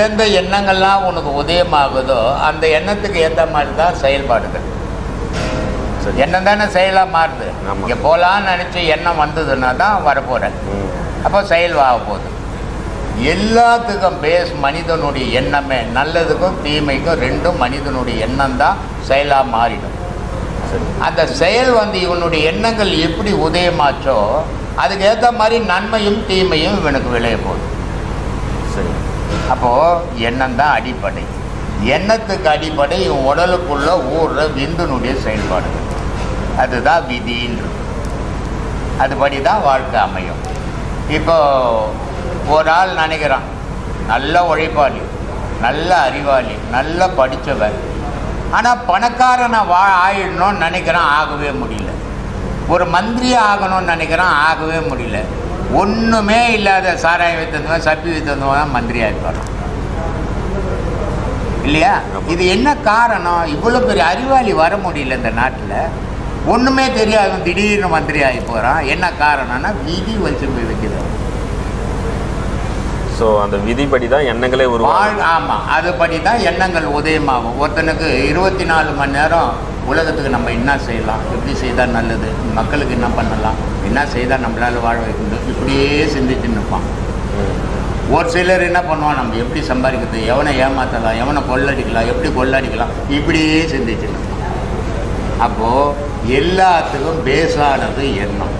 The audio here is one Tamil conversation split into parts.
எந்தெந்த எண்ணங்கள்லாம் உனக்கு உதயமாகுதோ அந்த எண்ணத்துக்கு ஏற்ற மாதிரி தான் செயல்பாடுகள். எண்ணம் தானே செயலாக மாறுது. இங்கே போகலான்னு நினச்சி எண்ணம் வந்ததுன்னா தான் வரப்போகிறேன் அப்போ செயல்வாக போகுது. எல்லாத்துக்கும் பேஸ் மனிதனுடைய எண்ணமே நல்லதுக்கும் தீமைக்கும் ரெண்டும் மனிதனுடைய எண்ணம் தான் செயலாக மாறிடும். அந்த செயல் வந்து இவனுடைய எண்ணங்கள் எப்படி உதயமாச்சோ அதுக்கு ஏற்ற மாதிரி நன்மையும் தீமையும் இவனுக்கு விளைய போகுது. அப்போது எண்ணம் தான் அடிப்படை. எண்ணத்துக்கு அடிப்படை இவன் உடலுக்குள்ள விந்துனுடைய செயல்பாடு. அதுதான் விதின்றது அதுபடி தான் வாழ்க்கை அமையும். இப்போ ஒரு ஆள் நினைக்கிறான் நல்ல உழைப்பாளி நல்ல அறிவாளி நல்ல படித்தவர் ஆனால் பணக்காரனை வா ஆயிடணும்னு நினைக்கிறான் ஆகவே முடியல. ஒரு மந்திரி ஆகணும்னு நினைக்கிறான் ஆகவே முடியல. ஒன்றுமே இல்லாத சாராயம் வித்தந்தவன் சப்பி வித்தந்தவன் தான் மந்திரி ஆகிப்பாரான் இல்லையா. இது என்ன காரணம்? இவ்வளோ பெரிய அறிவாளி வர முடியல இந்த நாட்டில். ஒன்றுமே தெரியாது திடீர்னு மந்திரி ஆகி போகிறான் என்ன காரணம்னா விதி வச்சு போய் வைக்கிறது. ஸோ அந்த விதிப்படி தான் எண்ணங்களே உருவாகும். ஆமாம் அதுபடி தான் எண்ணங்கள் உதயமாகும். ஒருத்தனுக்கு இருபத்தி நாலு மணி நேரம் உலகத்துக்கு நம்ம என்ன செய்யலாம்? எப்படி செய்தால் நல்லது? மக்களுக்கு என்ன பண்ணலாம்? என்ன செய்தால் நம்மளால் வாழ வைக்க முடியும்? இப்படியே சிந்திச்சுன்னு நிற்பான் ஒரு சிலர் என்ன பண்ணுவான்? நம்ம எப்படி சம்பாதிக்கிறது? எவனை ஏமாற்றலாம் எவனை கொள்ளடிக்கலாம்? எப்படி கொள்ளடிக்கலாம்? இப்படியே சிந்திச்சு அப்போது எல்லாத்துக்கும் பேஸானது எண்ணம்.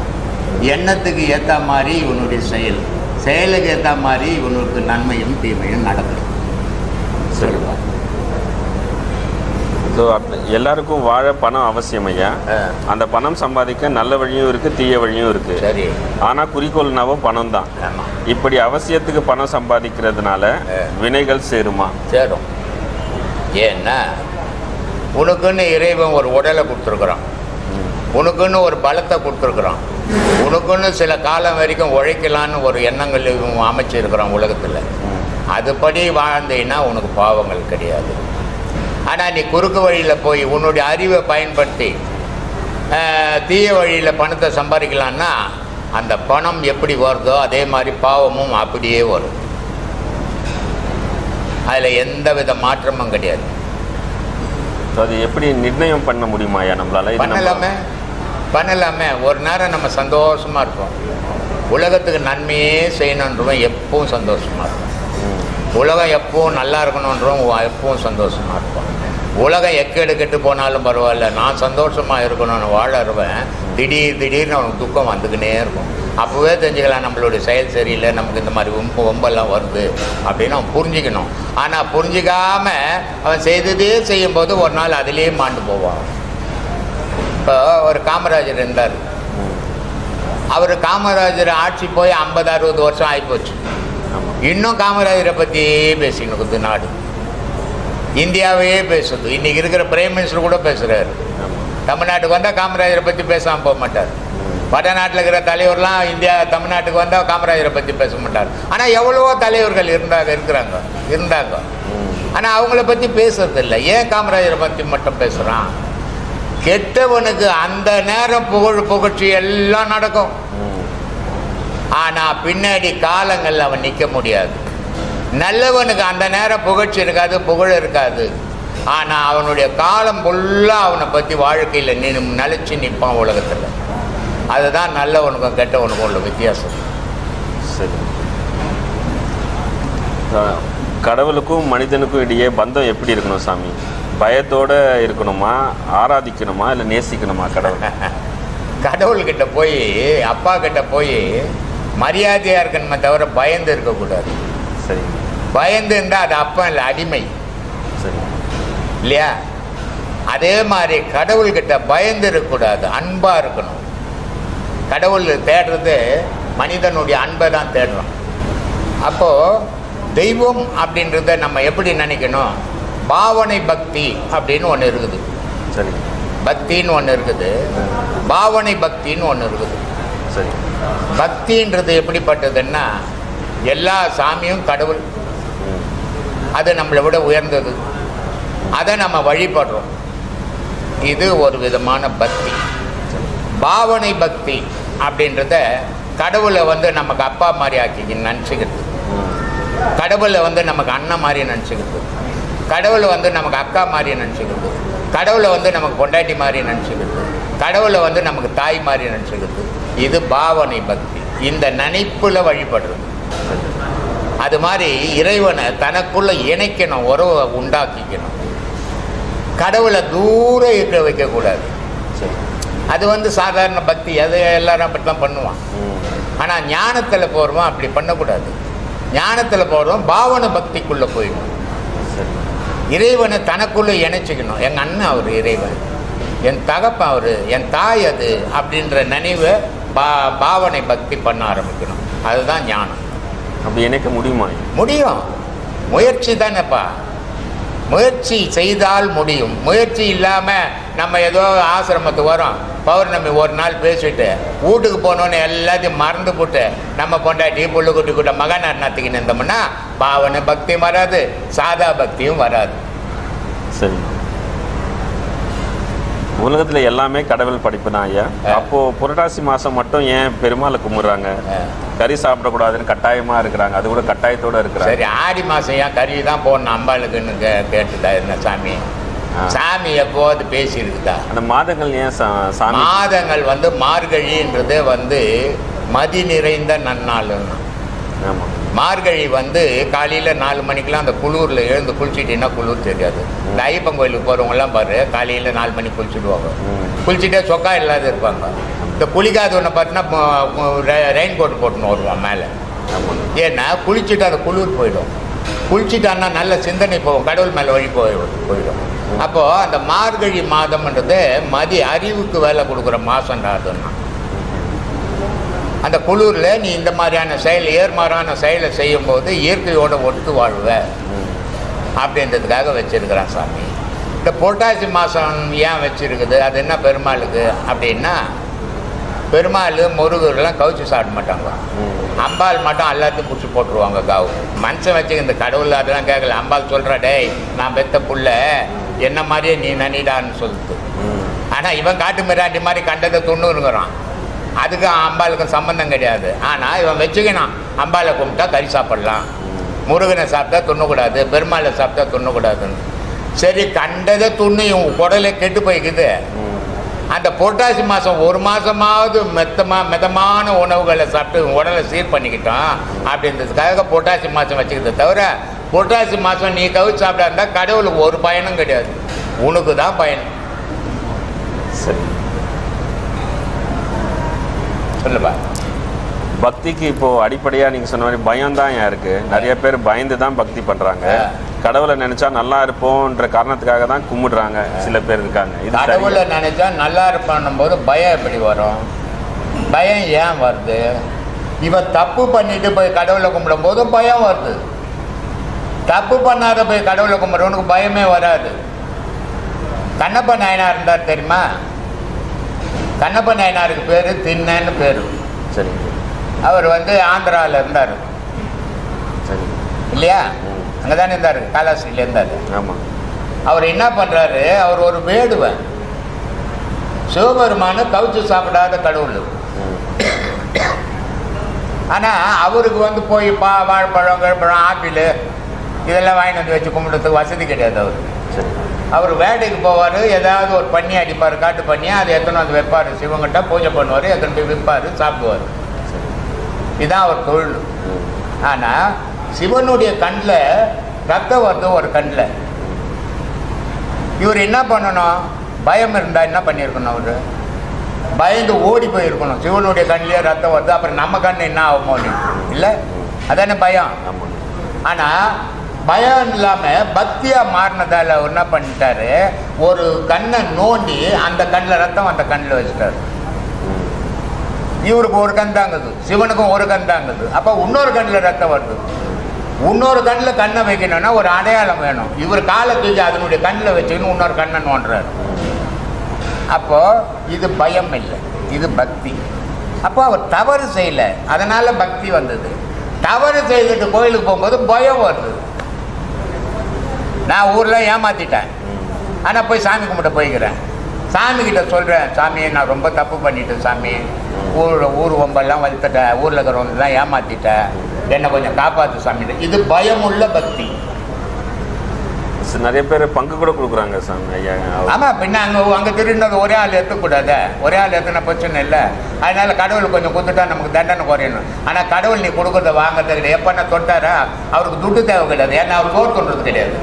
எண்ணத்துக்கு ஏற்ற மாதிரி இவனுடைய செயல். செயலுக்கு ஏற்ற மாதிரி இவனுக்கு நன்மையும் தீமையும் நடக்குது சொல்லுவா ஸோ எல்லாருக்கும் வாழ பணம் அவசியம் ஐயா. அந்த பணம் சம்பாதிக்க நல்ல வழியும் இருக்கு தீய வழியும் இருக்கு. சரி. ஆனா குறிக்கோள்னாவோ பணம் தான் இப்படி அவசியத்துக்கு பணம் சம்பாதிக்கிறதுனால. வினைகள் சேருமா? சேரும். ஏன்னா உனக்குன்னு இறைவன் ஒரு உடலை கொடுத்துருக்குறான். உனக்குன்னு ஒரு பலத்தை கொடுத்துருக்குறான். உனக்குன்னு சில காலம் வரைக்கும் உழைக்கலான்னு ஒரு எண்ணங்கள் அமைச்சிருக்கிறான் உலகத்தில். அதுபடி வாழ்ந்தீன்னா உனக்கு பாவங்கள் கிடையாது. ஆனால் நீ குறுக்கு வழியில் போய் உன்னுடைய அறிவை பயன்படுத்தி தீய வழியில் பணத்தை சம்பாதிக்கலான்னா அந்த பணம் எப்படி வருதோ அதே மாதிரி பாவமும் அப்படியே வரும். அதில் எந்த வித மாற்றமும் கிடையாது. அது எப்படி நிர்ணயம் பண்ண முடியுமா ஐயா நம்மளால? பண்ணலாமே. பண்ணலாமே. ஒரு நேரம் நம்ம சந்தோஷமாக இருப்போம். உலகத்துக்கு நன்மையே செய்யணுன்றவன் எப்பவும் சந்தோஷமாக இருப்போம் ம். உலகம் எப்பவும் நல்லா இருக்கணுன்றவன் எப்பவும் சந்தோஷமாக இருப்பான். உலகம் எக்கேடு கெட்டு போனாலும் பரவாயில்ல. நான் சந்தோஷமாக இருக்கணும்னு வாழறவன் திடீர் திடீர்னு அவனுக்கு துக்கம் வந்துக்கினே இருக்கும். அப்போவே தெரிஞ்சுக்கலாம் நம்மளுடைய செயல் சரியில்லை நமக்கு இந்த மாதிரி ஒம்பு ஒம்பெல்லாம் வருது அப்படின்னு அவன் புரிஞ்சுக்கணும். ஆனால் புரிஞ்சிக்காம அவன் செய்ததே செய்யும்போது ஒரு நாள் அதிலேயே மாண்டு போவான். இப்போ ஒரு காமராஜர் இருந்தார். அவர் காமராஜர் ஆட்சி போய் ஐம்பது அறுபது வருஷம் ஆகிப்போச்சு இன்னும் காமராஜரை பற்றியே பேசின்னு நாடு. இந்தியாவையே பேசுது. இன்னைக்கு இருக்கிற பிரைம் மினிஸ்டர் கூட பேசுகிறாரு தமிழ்நாட்டுக்கு வந்தால் காமராஜரை பற்றி பேசாமல் போக மாட்டார். வடநாட்டில் இருக்கிற தலைவர்லாம் இந்தியா தமிழ்நாட்டுக்கு வந்தால் காமராஜரை பற்றி பேச மாட்டார். ஆனால் எவ்வளவோ தலைவர்கள் இருந்தாங்க இருக்கிறாங்க இருந்தாங்க. ஆனால் அவங்கள பற்றி பேசுறதில்லை. ஏன் காமராஜரை பற்றி மட்டும் பேசுகிறான் கெட்டவனுக்கு அந்த நேரம் புகழ் புகழ்ச்சி எல்லாம் நடக்கும். ஆனால் பின்னாடி காலங்களில் அவன் நிற்க முடியாது. நல்லவனுக்கு அந்த நேரம் புகழ்ச்சி இருக்காது புகழ் இருக்காது. ஆனால் அவனுடைய காலம் ஃபுல்லாக அவனை பற்றி வாழ்க்கையில் நீ நிலச்சி நிற்பான் உலகத்தில். அதுதான் நல்லவனுக்கும் கெட்டவனுக்கும் உள்ள வித்தியாசம். சரி. கடவுளுக்கும் மனிதனுக்கும் இடையே பந்தம் எப்படி இருக்கணும் சாமி? பயத்தோட இருக்கணுமா? ஆராதிக்கணுமா? இல்லை நேசிக்கணுமா கடவுள்? கடவுள்கிட்ட போய் அப்பா கிட்ட போய் மரியாதையாக இருக்கணுமே தவிர பயந்து இருக்கக்கூடாது. சரி. பயந்து இருந்தால் அது அப்பா இல்லை அடிமை. சரி. இல்லையா? அதே மாதிரி கடவுள்கிட்ட பயந்து இருக்கக்கூடாது அன்பாக இருக்கணும். கடவுள் தேடுறது மனிதனுடைய அன்பை தான் தேடுறோம். அப்போது தெய்வம் அப்படின்றத நம்ம எப்படி நினைக்கணும்? பாவனை பக்தி அப்படின்னு ஒன்று இருக்குது. சரி. பக்தின்னு ஒன்று இருக்குது. பாவனை பக்தின்னு ஒன்று இருக்குது. சரி. பக்தின்றது எப்படிப்பட்டதுன்னா எல்லா சாமியும் கடவுள். அது நம்மளை விட உயர்ந்தது. அதை நம்ம வழிபடுறோம். இது ஒரு விதமான பக்தி. பாவனை பக்தி அப்படின்றத கடவுளை வந்து நமக்கு அப்பா மாதிரி ஆக்கி நினச்சிக்கிறது. கடவுளை வந்து நமக்கு அண்ணன் மாதிரி நினச்சிக்கிறது. கடவுளை வந்து நமக்கு அக்கா மாதிரி நினச்சிக்கிறது. கடவுளை வந்து நமக்கு பொண்டாட்டி மாதிரி நினச்சிக்கிறது. கடவுளை வந்து நமக்கு தாய் மாதிரி நினச்சிக்கிறது. இது பாவனை பக்தி. இந்த நினைப்பில் வழிபடுறது. அது மாதிரி இறைவனை தனக்குள்ள இணைக்கணும் உறவை உண்டாக்கிக்கணும். கடவுளை தூரம் இருக்க வைக்கக்கூடாது. சரி. அது வந்து சாதாரண பக்தி அது எல்லாரும் அப்படி தான் பண்ணுவான் ஆனால் ஞானத்தில் போகிறவன் அப்படி பண்ணக்கூடாது. ஞானத்தில் போகிறவன் பாவன பக்திக்குள்ளே போயிடும். இறைவனை தனக்குள்ளே இணைச்சிக்கணும். எங்கள் அண்ணன் அவர் இறைவன். என் தகப்பன் அவர் என் தாய் அது அப்படின்ற நினைவை பா பாவனை பக்தி பண்ண ஆரம்பிக்கணும். அதுதான் ஞானம். அப்படி இணைக்க முடியுமா? முடியும். முயற்சி தானேப்பா. முயற்சி செய்தால் முடியும். முயற்சி இல்லாமல் நம்ம ஏதோ ஆசிரமத்துக்கு வரோம். பௌர்ணமி ஒரு நாள் பேசிட்டு வீட்டுக்கு போனோன்னு எல்லாத்தையும் மறந்து போட்டு நம்ம பொண்டாட்டி புள்ளு குட்டி கூட மகனார் நத்திக்கின்னு இருந்தோம்னா பாவனை பக்தியும் வராது சாதா பக்தியும் வராது. சரி. உலகத்துல எல்லாமே கடவுள் படைப்பு தான் ஐயா. ஆ. அப்போ புரட்டாசி மாசம் மட்டும் ஏன் பெருமாளை கும்பிடுறாங்க. கறி சாப்பிடக்கூடாதுன்னு கட்டாயமா இருக்கிறாங்க. அது கூட கட்டாயத்தோட இருக்கிறாங்க. சரி ஆடி மாதம் ஏன் கறி தான் போடணும்? அம்பாளுக்குன்னு கே கேட்டுதா என்ன சாமி. சாமி எப்போது பேசியிருக்குதா? அந்த மாதங்கள் ஏன் சாமி? மாதங்கள் வந்து மார்கழின்றது வந்து மதி நிறைந்த நன்னாளுன்னு ஆமா. மார்கழி வந்து காலையில் நாலு மணிக்கெலாம் அந்த குளூரில் எழுந்து குளிச்சிட்டின்னா குளிர் தெரியாது. இந்த ஐயப்பன் கோயிலுக்கு போகிறவங்கலாம் பாரு காலையில் நாலு மணிக்கு குளிச்சுடுவாங்க. குளிச்சுட்டே சொக்கா இல்லாத இருப்பாங்க. இந்த குளிக்காதவனை பார்த்தீங்கன்னா ரெயின் கோட் போட்டுன்னு வருவான் மேலே. ஏன்னா குளிச்சுட்டு அந்த குளிர் போயிடும். குளிச்சுட்டான்னா நல்ல சிந்தனை போகும் கடவுள் மேலே வழி போய் போயிடும். அப்போது அந்த மார்கழி மாதம்ன்றது மதி அறிவுக்கு வேலை கொடுக்குற மாதம்டா அதுன்னா அந்த குளிரில் நீ இந்த மாதிரியான செயல் ஏர்மாறான செயலை செய்யும்போது இயற்கையோட ஒத்து வாழ்வ. அப்படின்றதுக்காக வச்சிருக்கிறான் சாமி. இந்த புரட்டாசி மாதம் ஏன் வச்சிருக்குது? அது என்ன பெருமாளுக்கு? அப்படின்னா பெருமாள் முருகர்லாம் கவுச்சி சாப்பிட மாட்டாங்க. அம்பாள் மட்டும் எல்லாத்தையும் பிடிச்சி போட்டுருவாங்க காவு. மனுஷன் வச்சு இந்த கடவுள் அதெல்லாம் கேட்கல. அம்பாள் சொல்கிறா டேய் நான் பெத்த புள்ள. என்ன மாதிரியே நீ நனிடான்னு சொல்லிட்டு. ம். ஆனால் இவன் காட்டு மிராண்டி மாதிரி கண்டதை துண்ணுங்கிறான் அதுக்கு அம்பாளுக்கும் சம்பந்தம் கிடையாது. ஆனால் இவன் வச்சுக்கினான். அம்பாளை கும்பிட்டா கறி சாப்பிடலாம். முருகனை சாப்பிட்டா துண்ணக்கூடாது பெருமாளை சாப்பிட்டா துண்ணக்கூடாதுன்னு சரி கண்டதை துண்ணு இவன் குடலை கெட்டு போய்க்குது. அந்த புரட்டாசி மாதம் ஒரு மாதமாவது மெத்தமா மிதமான உணவுகளை சாப்பிட்டு உடலை சீர் பண்ணிக்கிட்டான் அப்படின்றதுக்காக புரட்டாசி மாதம் வச்சுக்கிறத தவிர புரட்டாசி மாதம் நீ கவிச்சு சாப்பிட்டா இருந்தால் கடவுளுக்கு ஒரு பயனும் கிடையாது. உனக்கு தான் பயன். சரி. சொல்லுப்பா. பக்திக்கு இப்போ அடிப்படையா நீங்க சொன்ன மாதிரி பயம் தான் இருக்கு? நிறைய பேர் பயந்து தான் பக்தி பண்றாங்க. ஆ. கடவுளை நினைச்சா நல்லா இருப்போம்ன்ற காரணத்துக்காக தான் கும்பிடுறாங்க சில பேர் இருக்காங்க. இது கடவுளை? நினைச்சா நல்லா இருப்பான்னும் போது பயம் எப்படி வரும்? பயம் ஏன் வருது? இவன் தப்பு பண்ணிட்டு போய் கடவுளை கும்பிடும் போது பயம் வருது. தப்பு பண்ணாத போய் கடவுளை கும்பிட்றவனுக்கு பயமே வராது. கண்ணப்ப நாயனார் இருந்தார் தெரியுமா? கண்ணப்ப நாயனாருக்கு பேர் திண்ணன்னு பேர். சரி. அவர் வந்து ஆந்திராவில் இருந்தார். சரி. இல்லையா. அங்கே தானே இருந்தார் காலாஸ்திரியில் இருந்தார். ஆமா. அவர் என்ன பண்ணுறாரு அவர் ஒரு வேடுவன். சிவபெருமான கவுச்சு சாப்பிடாத கடவுள். ஆனால் அவருக்கு வந்து போய் பா வாழைப்பழம் கிழப்பழம் ஆப்பிள் இதெல்லாம் வாங்கிட்டு வந்து வச்சு கும்பிடுறதுக்கு வசதி கிடையாது அவருக்கு. சரி. அவர் வேட்டைக்கு போவார் ஏதாவது ஒரு பண்ணி அடிப்பார் காட்டு பண்ணி அதை எத்தனை வந்து வைப்பார்? சிவங்கிட்ட பூஜை பண்ணுவார் எத்தனை போய் விற்பார் சாப்பிடுவார். இதுதான் அவர் தொழில். ஆனால் சிவனுடைய கண்ணில் ரத்தம் வருது ஒரு கண்ணில் இவர் என்ன பண்ணணும்? பயம் இருந்தால் என்ன பண்ணியிருக்கணும் அவர்? பயந்து ஓடி போயிருக்கணும். சிவனுடைய கண்ணிலே ரத்தம் வருது அப்புறம் நம்ம கண் என்ன ஆகுமோ இல்லை? அதானே பயம். ஆனால் பயம் இல்லாமல் பக்தியாக மாறினதால் அவர் என்ன பண்ணிட்டாரு? ஒரு கண்ணை நோண்டி அந்த கண்ணில் ரத்தம் அந்த கண்ணில் வச்சுட்டாரு. இவருக்கு ஒரு கண் தாங்குது சிவனுக்கும் ஒரு கண் தாங்குது அப்போ இன்னொரு கண்ணில் ரத்தம் வருது. இன்னொரு கண்ணில் கண்ணை வைக்கணும்னா ஒரு அடையாளம் வேணும். இவர் காலை தூக்கி அதனுடைய கண்ணில் வச்சுக்கணும் இன்னொரு கண்ணை நோண்டுறாரு. அப்போ இது பயம் இல்லை. இது பக்தி. அப்போ அவர் தவறு செய்யலை. அதனால் பக்தி வந்தது. தவறு செய்துட்டு கோயிலுக்கு போகும்போது பயம் வருது. நான் ஊரில் ஏமாத்திட்டேன். ம். ஆனால் போய் சாமி கும்பிட போய்க்கிறேன். சாமி கிட்ட சொல்கிறேன் சாமி நான் ரொம்ப தப்பு பண்ணிட்டேன் சாமி. ஊர் ஊர் ஒம்பெல்லாம் வளர்த்துட்டேன் ஊரில் இருக்கிறவங்கலாம் ஏமாத்திட்டேன் என்னை கொஞ்சம் காப்பாற்று சாமி இது பயமுள்ள பக்தி. நிறைய பேர் பங்கு கூட கொடுக்குறாங்க சாமி ஐயா. ஆமாம் பின்ன அங்கே அங்கே திருடினது ஒரே ஆள் எடுத்துக்கூடாது ஒரே ஆள் எத்தனை பிரச்சனை இல்லை. அதனால கடவுள் கொஞ்சம் கொடுத்துட்டா நமக்கு தண்டனை குறையணும். ஆனால் கடவுள் நீ கொடுக்குறத வாங்குறது கிடையாது எப்போ தொட்டாரா? அவருக்கு துட்டு தேவை கிடையாது ஏன்னா அவர் சோறு துண்டுறது கிடையாது.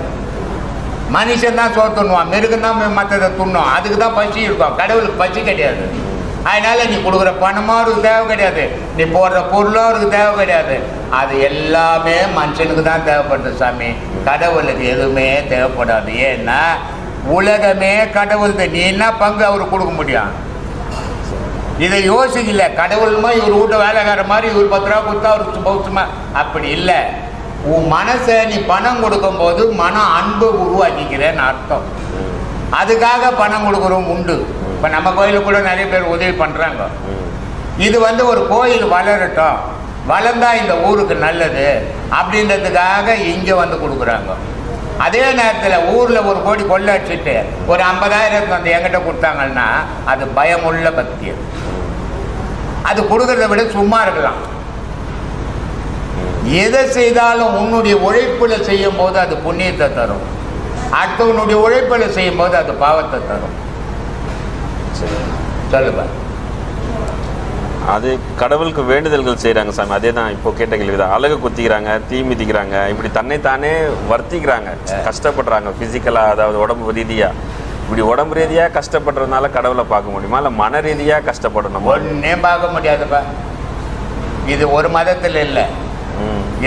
மனுஷன் தான் சோறு துண்ணுவான். மிருகம் தான் மற்றதை துண்ணும். அதுக்கு தான் பசி இருக்கும். கடவுளுக்கு பசி கிடையாது. அதனால நீ கொடுக்குற பணமும் அவருக்கு தேவை கிடையாது. நீ போடுற பொருளும் அவருக்கு தேவை கிடையாது. அது எல்லாமே மனுஷனுக்கு தான் தேவைப்படுது சாமி. கடவுளுக்கு எதுவுமே தேவைப்படாது. ஏன்னா உலகமே கடவுள் நீ என்ன பங்கு அவருக்கு கொடுக்க முடியும்? இதை யோசிக்கல கடவுள்மா இவர் வீட்டு வேலைக்கார மாதிரி இவர் பத்து ரூபா கொடுத்தா அவருக்கு பௌசமா அப்படி இல்லை. உன் மனசை நீ பணம் கொடுக்கும்போது மனம் அன்பு உருவாக்கிக்கிறேன்னு அர்த்தம். அதுக்காக பணம் கொடுக்குறோம் உண்டு. இப்போ நம்ம கோயிலுக்கு கூட நிறைய பேர் உதவி பண்ணுறாங்க இது வந்து ஒரு கோயில் வளரட்டும். வளர்ந்தா இந்த ஊருக்கு நல்லது அப்படின்றதுக்காக இங்கே வந்து கொடுக்குறாங்க. அதே நேரத்தில் ஊரில் ஒரு கோடி கொள்ள அடிச்சுட்டு ஒரு ஐம்பதாயிரம் வந்து எங்கிட்ட கொடுத்தாங்கன்னா அது பயமுள்ள பக்தி. அது. அது கொடுக்கறத விட சும்மா இருக்கலாம். எதை செய்தாலும் உன்னுடைய உழைப்பில் செய்யும் போது அது புண்ணியத்தை தரும். அடுத்தவனுடைய உழைப்பில் செய்யும் போது அது பாவத்தை தரும். சொல்லுப்பா அது கடவுளுக்கு வேண்டுதல்கள் செய்கிறாங்க சாமி. அதே தான் இப்போ கேட்ட கேள்வி தான் அழகு குத்திக்கிறாங்க தீ மிதிக்கிறாங்க இப்படி தன்னை தானே வர்த்திக்கிறாங்க. கஷ்டப்படுறாங்க ஃபிசிக்கலாக அதாவது உடம்பு ரீதியாக இப்படி உடம்பு ரீதியாக கஷ்டப்படுறதுனால கடவுளை பார்க்க முடியுமா? இல்லை மன ரீதியாக கஷ்டப்படணுமா? ஒன்னே பார்க்க முடியாதுப்பா. இது ஒரு மதத்தில் இல்லை.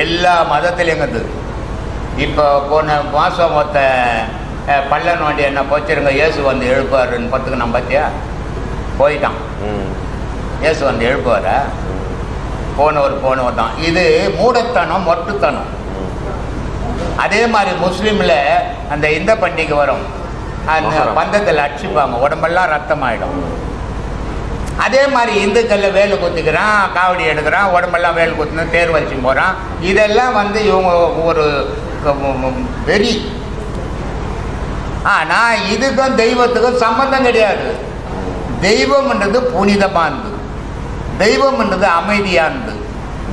எல்லா மதத்திலையும் இருக்குது இப்போ போன மாதம் மொத்த பள்ளன் வண்டி என்ன போச்சிருங்க இயேசு வந்து எழுப்பாருன்னு பத்துக்கு நான் பார்த்தியா போயிட்டான். இயேசு வந்து எழுப்புவாரா? போனவர் போனவர் தான். இது மூடத்தனம் மொட்டுத்தனம். அதே மாதிரி முஸ்லீமில் அந்த இந்த பண்டிகை வரும். அந்த. பந்தத்தில் அடிச்சுப்பாங்க. உடம்பெல்லாம் ரத்தமாயிடும். அதே மாதிரி இந்துக்களில் வேலு குத்துக்கிறான் காவடி எடுக்கிறான் உடம்பெல்லாம் வேலு குத்துன்னு தேர் வச்சு போகிறான் இதெல்லாம் வந்து இவங்க ஒரு வெறி. ஆனால் இதுக்கும் தெய்வத்துக்கும் சம்பந்தம் கிடையாது. தெய்வம்ன்றது புனிதமானது. தெய்வம்ன்றது அமைதியானது.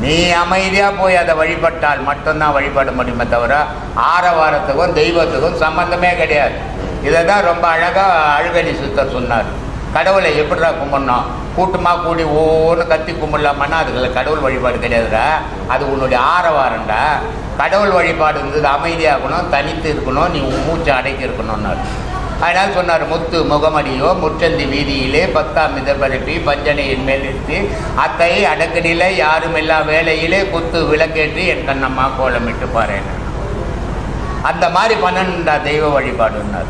நீ அமைதியாக போய் அதை வழிபட்டால் மட்டும்தான் வழிபட முடியுமே தவிர ஆரவாரத்துக்கும் தெய்வத்துக்கும் சம்பந்தமே கிடையாது. இதை தான் ரொம்ப அழகாக அழுகணி சுத்தர் சொன்னார். கடவுளை எப்படிடா கும்பிடணும்? கூட்டமாக கூடி ஒவ்வொன்று கத்தி கும்பிடலாமன்னா அதுக்குள்ள கடவுள் வழிபாடு கிடையாதுடா. அது உன்னுடைய ஆரவாரம்டா. கடவுள் வழிபாடு இருந்தது அமைதியாகணும் தனித்து இருக்கணும் நீ மூச்சு மூச்சை அடக்கி இருக்கணும்னாரு. அதனால் சொன்னார் முத்து முகமடியோ முற்றந்தி வீதியிலே பத்தாம் மிதப்பரப்பி பஞ்சனையின் மேல் நிறுத்தி அத்தை அடக்கடியில யாருமில்லா வேலையிலே குத்து விளக்கேற்றி என் கண்ணம்மா கோலமிட்டு பாருன்னு அந்த மாதிரி பன்னெண்டா தெய்வ வழிபாடுன்னார்.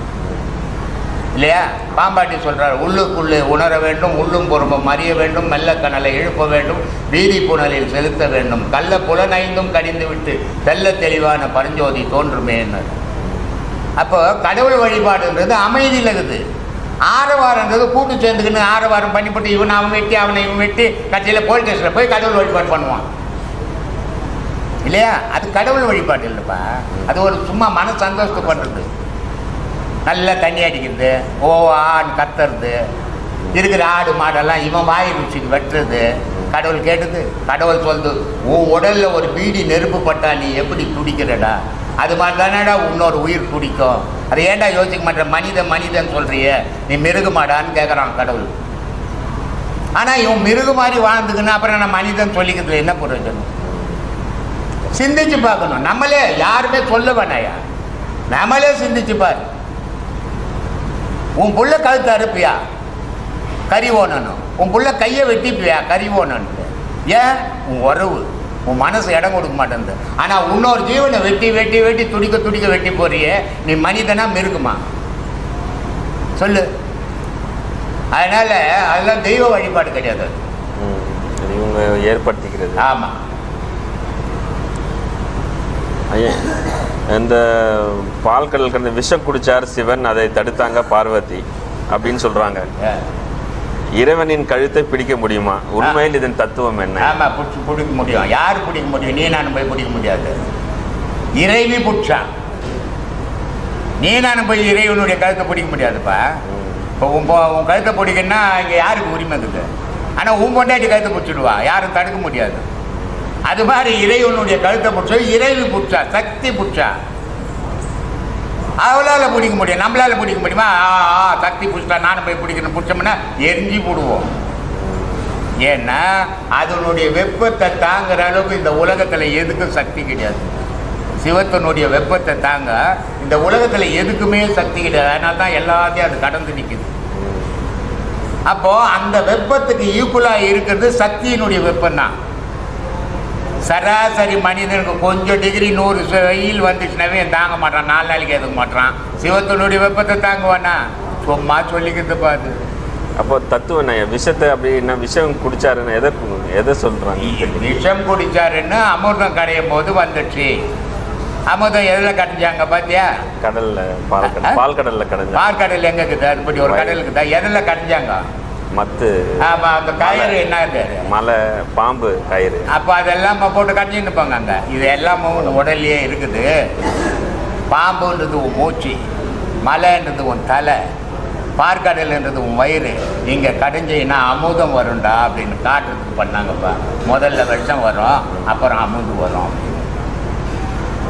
இல்லையா? பாம்பாட்டி சொல்கிறார் உள்ளுக்குள்ளே உணர வேண்டும் உள்ளும் பொறுப்பும் அறிய வேண்டும் மெல்ல கணலை எழுப்ப வேண்டும் வீதி புனலில் செலுத்த வேண்டும் கள்ள புலனைந்தும் கடிந்து விட்டு தெல்ல தெளிவான பரஞ்சோதி என்ன அப்போ கடவுள் வழிபாடுன்றது அமைதியில் இருக்குது. ஆரவாரன்றது கூட்டு சேர்ந்துக்கின்னு ஆரவாரம் பண்ணிவிட்டு இவன் அவன் வெட்டி அவனை இவன் வெட்டி கட்சியில் போலீஸ் ஸ்டேஷனில் போய் கடவுள் வழிபாடு பண்ணுவான். இல்லையா? அது கடவுள் வழிபாடு இல்லைப்பா. அது ஒரு சும்மா மன சந்தோஷத்தை பண்ணுறது நல்லா தண்ணி அடிக்கிறது ஓ ஆண் கத்துறது இருக்கிற ஆடு மாடெல்லாம் இவன் வாய் ருச்சிக்கு வெட்டுறது கடவுள் கேட்டது கடவுள் சொல்லுது உன் உடலில் ஒரு பீடி நெருப்பு பட்டா நீ எப்படி துடிக்கிறடா அது மாதிரி தானேடா இன்னொரு உயிர் துடிக்கும் அதை ஏன்டா யோசிக்க மாட்டேன் மனிதன் மனிதன் சொல்கிறிய நீ மிருகமாடான்னு கேட்குறான் கடவுள். ஆனால் இவன் மிருகு மாதிரி வாழ்ந்துக்குன்னு அப்புறம் நான் மனிதன் சொல்லிக்கிறதுல என்ன பிரயோஜனம்? சிந்திச்சு பார்க்கணும். நம்மளே யாருமே சொல்ல வேண்டாயா நம்மளே சிந்திச்சு பாரு. உன் புள்ள கழுத்து அறுப்பியா? கறி ஓனணும் உன் புள்ள கையை வெட்டிப்பியா? கறி ஓனன்ட்டு ஏன் உன் உறவு. உன் மனசு இடம் கொடுக்க மாட்டேங்குது. ஆனால் இன்னொரு ஜீவனை வெட்டி வெட்டி வெட்டி துடிக்க துடிக்க வெட்டி போறியே. நீ மனிதனா மிருகுமா? சொல்லு. அதனால அதெல்லாம் தெய்வ வழிபாடு கிடையாது. இவங்க ஏற்படுத்திக்கிறது. ஆமா. ஐயா இந்த பால் கடல் கடந்த விஷம் குடிச்சார் சிவன் அதை தடுத்தாங்க பார்வதி அப்படின்னு சொல்றாங்க. ஏ. இறைவனின் கழுத்தை பிடிக்க முடியுமா? உண்மையில் இதன் தத்துவம் என்ன? ஆமா பிடிச்சி பிடிக்க முடியும். யார் பிடிக்க முடியும்? நீ நான் போய் பிடிக்க முடியாது. இறைவி பிடிச்சா நீ நான் போய் இறைவனுடைய கழுத்தை பிடிக்க முடியாதுப்பா. இப்போ உன் உன் கழுத்தை பிடிக்கணும்னா இங்கே யாருக்கு உரிமை இருக்குது? ஆனால் உன் பொண்டாட்டி கழுத்தை பிடிச்சிடுவா. யாரும் தடுக்க முடியாது. அது மாதிரி இறைவனுடைய கழுத்தை பிடிச்சா இறைவி பிடிச்சா சக்தி பிடிச்சா. அவளால் பிடிக்க முடியும். நம்மளால் பிடிக்க முடியுமா? ஆ, ஆ, சக்தி பிடிச்சா நானும் போய் பிடிக்கணும். பிடிச்சோம்னா எரிஞ்சு போடுவோம். ஏன்னா அதனுடைய வெப்பத்தை தாங்குற அளவுக்கு இந்த உலகத்தில் எதுக்கும் சக்தி கிடையாது. சிவத்தினுடைய வெப்பத்தை தாங்க இந்த உலகத்தில் எதுக்குமே சக்தி கிடையாது. அதனால தான் எல்லாத்தையும் அது கடந்து நிற்குது அப்போது அந்த வெப்பத்துக்கு ஈக்குவலாக இருக்கிறது சக்தியினுடைய வெப்பம் தான் சராசரி மனிதனுக்கு கொஞ்சம் டிகிரி நூறு வெயில் வந்துச்சுனாவே தாங்க மாட்டான் நாலு நாளைக்கு எதுக்க மாட்டான் சிவத்தினுடைய வெப்பத்தை தாங்குவானா? சும்மா சொல்லிக்கிறது பாது அப்போ தத்துவம் என்ன? விஷத்தை அப்படின்னா விஷம் குடிச்சாருன்னு எதை எதை சொல்றாங்க? விஷம் குடிச்சாருன்னு அமிர்தம் கடையும் போது வந்துடுச்சு. அமிர்தம் எதில் கடைஞ்சாங்க பாத்தியா? கடல்ல பால் கடல் பால் கடல்ல கடைஞ்சா. பார்க்கடல் எங்க இருக்குது? அதுபடி ஒரு கடல் இருக்குதா எதில் கடைஞ்சாங்க? மத்து அந்த கயிறு என்ன மலை பாம்பு கயிறு. அப்போ அதெல்லாம் போட்டு கட்டின்னு இருப்பாங்க அங்க. இது எல்லாமே உடல்லயே இருக்குது. பாம்புன்றது உன் மூச்சு மலைன்றது உன் தலை பார்க்கடல்ன்றது உன் வயிறு. இங்கே கடைஞ்சின்னா அமுதம் வரும்டா அப்படின்னு காட்டுறதுக்கு பண்ணாங்கப்பா. முதல்ல விஷம் வரும் அப்புறம் அமுது வரும்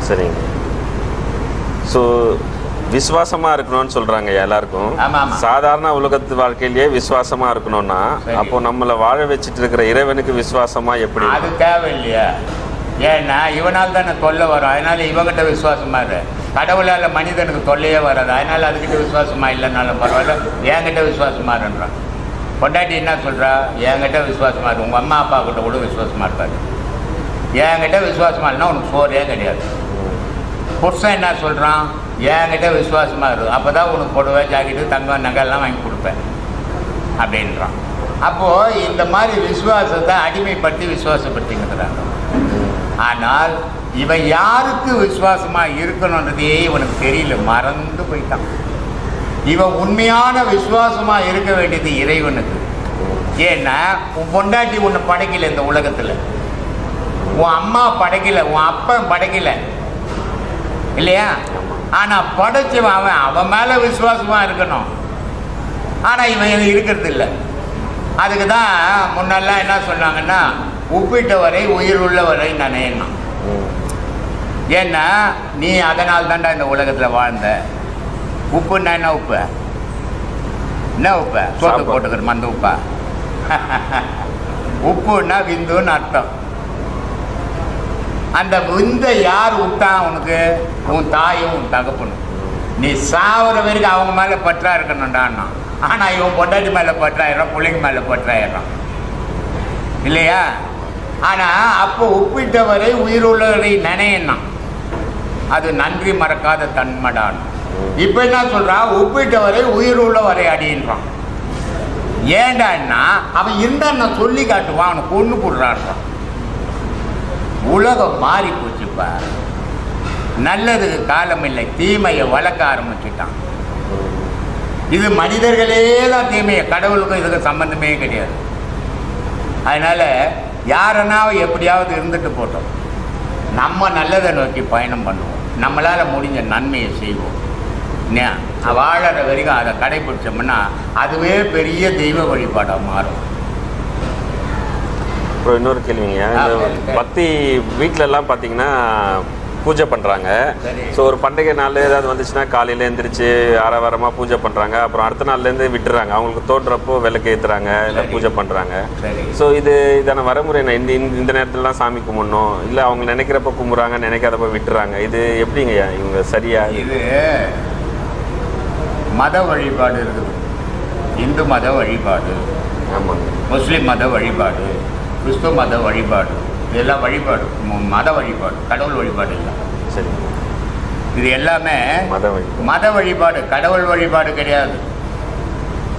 சரிங்க. ஸோ விசுவாசமா இருக்கணும்னு சொல்றாங்க எல்லாருக்கும். சாதாரண உலகத்து வாழ்க்கையிலேயே விசுவாசமா இருக்கணும்னா. அப்போ நம்மளை வாழ வச்சுட்டு இருக்கிற இறைவனுக்கு விசுவாசமா எப்படி அது தேவையில்லையா. ஏன்னா இவனால் தானே தொல்லை வரும். அதனால இவங்கிட்ட விசுவாசமா இரு. கடவுளால் மனிதனுக்கு தொல்லையே வராது. அதனால அதுக்கிட்ட விசுவாசமா இல்லைனாலும் பரவாயில்ல. என்கிட்ட விசுவாசமா இருன்றான். பொண்டாட்டி என்ன சொல்றா? என்கிட்ட விசுவாசமா இரு. உங்கள் அம்மா அப்பா கிட்ட கூட விசுவாசமா இருக்காது. என்கிட்ட விசுவாசமா இல்லைன்னா உனக்கு சோறே கிடையாது. புருஷன் என்ன சொல்கிறான் என்கிட்ட விசுவாசமாக இருக்கும் அப்போ தான் உனக்கு புடவை ஜாக்கெட்டு தங்கம் நகைலாம் வாங்கி கொடுப்பேன். அப்படின்றான். அப்போது இந்த மாதிரி விசுவாசத்தை அடிமைப்படுத்தி விசுவாசப்படுத்திங்கிறாங்க. ஆனால் இவன் யாருக்கு விசுவாசமாக இருக்கணுன்றதே இவனுக்கு தெரியல. மறந்து போயிட்டான். இவன் உண்மையான விசுவாசமாக இருக்க வேண்டியது இறைவனுக்கு. ஏன்னா உன் பொண்டாட்டி உன்னை படைக்கல இந்த உலகத்தில். உன் அம்மா படைக்கல உன் அப்பன் படைக்கல. இல்லையா? ஆனா படைச்சவன் அவன் அவன் மேல விசுவாசமா இருக்கணும். ஆனா இவன் இருக்கிறது இல்லை அதுக்கு தான் முன்னெல்லாம் என்ன சொன்னாங்கன்னா உப்பிட்ட வரை உயிர் உள்ள வரை நினையணும். ஏன்னா நீ அதனால் தான்டா இந்த உலகத்தில் வாழ்ந்த. உப்புன்னா என்ன உப்பு? என்ன உப்பு? சோத்து சாப்பாடு. போட்டுக்கிற மந்த உப்பா? உப்புன்னா விந்துன்னு அர்த்தம். அந்த விந்தை யார் விட்டான் உனக்கு? உன் தாயும் உன் தகப்பனும். நீ சாவர வரைக்கும் அவங்க மேலே பற்றா இருக்கணும்டான்னா ஆனால் இவன் பொண்டாட்டி மேலே பற்றாயிரம் பிள்ளைங்க மேலே பற்றாயிரம் இல்லையா? ஆனால் அப்போ ஒப்பிட்டவரை உயிருள்ளவரை நினையணும் அது நன்றி மறக்காத தன்மடான் இப்போ என்ன சொல்கிறான் ஒப்பிட்டவரை உயிர் உள்ளவரை அடின்றான் ஏண்டான்னா அவன் இருந்தான்னு சொல்லி காட்டுவான் அவனை கொண்டு போடுறான்றான் உலகம் மாறி போச்சுப்பா நல்லதுக்கு காலம் இல்லை தீமையை வளர்க்க ஆரம்பிச்சுட்டான். இது மனிதர்களே தான் தீமையை கடவுளுக்கும் இதுக்கு சம்பந்தமே கிடையாது. அதனால் யாரனா எப்படியாவது இருந்துட்டு போட்டோம். நம்ம நல்லதை நோக்கி பயணம் பண்ணுவோம். நம்மளால் முடிஞ்ச நன்மையை செய்வோம். வாழற வரைக்கும் அதை கடைபிடிச்சோம்னா அதுவே பெரிய தெய்வ வழிபாடாக மாறும். அப்புறம் இன்னொரு கேள்விங்க. பக்தி வீட்ல எல்லாம் பார்த்தீங்கன்னா பூஜை பண்றாங்க. சரி. ஸோ ஒரு பண்டிகை நாள் ஏதாவது வந்துச்சுன்னா காலையில எந்திரிச்சு ஆரவாரமா பூஜை பண்றாங்க. அப்புறம் அடுத்த நாள்ல இருந்து விட்டுறாங்க. அவங்களுக்கு தோன்றப்போ விளக்கு ஏத்துறாங்க இல்லை. பூஜை பண்றாங்க. சரி. ஸோ இது இதான வரமுறை என்ன? இந்த இந்த- இந்த நேரத்துல தான் சாமி கும்பிடணும். இல்லை அவங்க நினைக்கிறப்ப கும்பிட்றாங்க நினைக்காதப்ப விட்டுறாங்க. இது எப்படிங்க இவங்க சரியா? இது மத வழிபாடு இருக்குது. இந்து மத வழிபாடு. ஆமாங்க. முஸ்லிம் மத வழிபாடு. கிறிஸ்துவ மத வழிபாடு. இதெல்லாம் வழிபாடு. மத வழிபாடு. கடவுள் வழிபாடு இல்லை. சரி. இது எல்லாமே மத வழி மத வழிபாடு. கடவுள் வழிபாடு கிடையாது.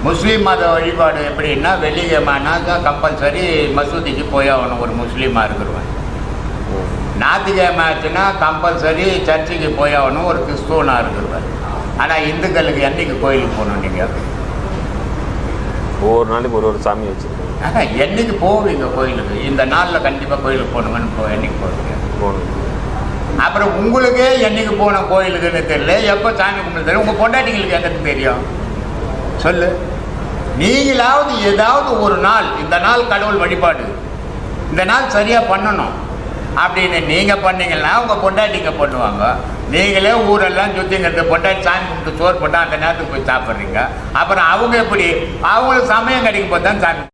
முஸ்லீம் மத வழிபாடு எப்படின்னா வெள்ளிக்கிழமைனா கம்பல்சரி மசூதிக்கு போய் ஆகணும். ஒரு முஸ்லீமாக இருக்கிறவன். ஞாயிற்றுக்கிழமை ஆச்சுன்னா கம்பல்சரி சர்ச்சுக்கு போய் ஆகணும். ஒரு கிறிஸ்துவனாக இருக்கிறவன். ஆனால் இந்துக்களுக்கு என்னைக்கு கோயிலுக்கு போகணும் நீங்கள் ஒவ்வொரு நாளைக்கு ஒரு ஒரு சாமி வச்சிருக்காங்க என்னைக்கு போவீங்க கோயிலுக்கு? இந்த நாளில் கண்டிப்பாக கோயிலுக்கு போகணுங்கன்னு போ என்னைக்கு போவீங்க போகணும் அப்புறம் உங்களுக்கே என்னைக்கு போன கோயிலுக்குன்னு தெரியல. எப்போ சாமி கும்பிட்டு தெரியல. உங்கள் பொண்டாட்டிங்களுக்கு எனக்கு தெரியும்? சொல்லு. நீங்களாவது ஏதாவது ஒரு நாள் இந்த நாள் கடவுள் வழிபாடு இந்த நாள் சரியாக பண்ணணும் அப்படின்னு நீங்கள் பண்ணீங்கன்னா உங்கள் பொண்டாட்டிங்க பண்ணுவாங்க. நீங்களே ஊரெல்லாம் சுற்றிங்கிறது பொண்டாட்டி சாமி கும்பிட்டு சோறு போட்டால் அந்த நேரத்துக்கு போய் சாப்பிட்றீங்க. அப்புறம் அவங்க எப்படி? அவங்களுக்கு சமயம் கிடைக்கும் போது தான் சாமி